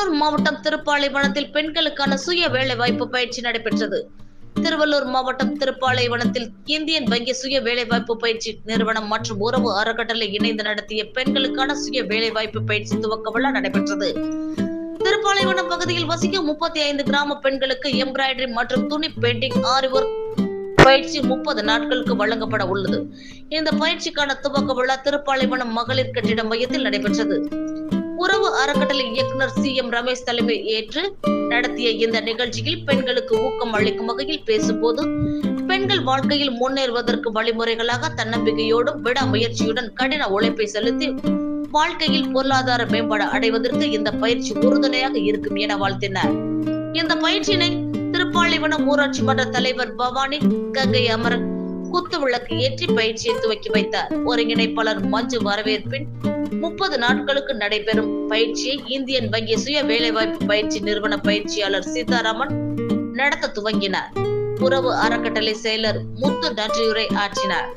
திருவள்ளூர் மாவட்டம் திருப்பாலைவனத்தில் பெண்களுக்கான சுய வேலை வாய்ப்பு பயிற்சி நடைபெற்றது. திருவள்ளூர் மாவட்டம் திருப்பாலைவனத்தில் இந்தியன் வங்கி சுய வேலைவாய்ப்பு பயிற்சி நிறுவனம் மற்றும் உறவு அறக்கட்டளை இணைந்து நடத்திய பெண்களுக்கான சுய வேலைவாய்ப்பு பயிற்சி துவக்க விழா நடைபெற்றது. திருப்பாலைவனம் பகுதியில் வசிக்கும் முப்பத்தி ஐந்து கிராம பெண்களுக்கு எம்ப்ராய்டரி மற்றும் துணி பெயிண்டிங் ஆரி ஒர்க் பயிற்சி முப்பது நாட்களுக்கு வழங்கப்பட உள்ளது. இந்த பயிற்சிக்கான துவக்க விழா திருப்பாலைவனம் மகளிர் கட்டிட மையத்தில் நடைபெற்றது. உறவு அறக்கட்டளை இயக்குனர் சி எம் ரமேஷ் தலைமை ஏற்று நடத்திய இந்த நிகழ்ச்சியில் பெண்களுக்கு ஊக்கம் அளிக்கும் வகையில் பேசும்போது பெண்கள் வாழ்க்கையில் முன்னேறுவதற்கு வழிமுறைகளாக தன்னம்பிக்கையோடும் விடாமுயற்சியுடன் கடின உழைப்பை செலுத்தி வாழ்க்கையில் பொருளாதார மேம்பாடு அடைவதற்கு இந்த பயிற்சி உறுதுணையாக இருக்கும் என வாழ்த்தினார். இந்த பயிற்சியினை திருப்பாலைவனம் ஊராட்சி மன்ற தலைவர் பவானி கங்கை அமரன் குத்து விளக்கு ஏற்றி பயிற்சியை துவக்கி வைத்தார். ஒருங்கிணைப்பாளர் மஞ்சு வரவேற்பின் முப்பது நாட்களுக்கு நடைபெறும் பயிற்சியை இந்தியன் வங்கி சுய வேலைவாய்ப்பு பயிற்சி நிறுவன பயிற்சியாளர் சீதாராமன் நடத்த துவங்கினார். உறவு அறக்கட்டளை செயலர் முத்து நன்றியுரை ஆற்றினார்.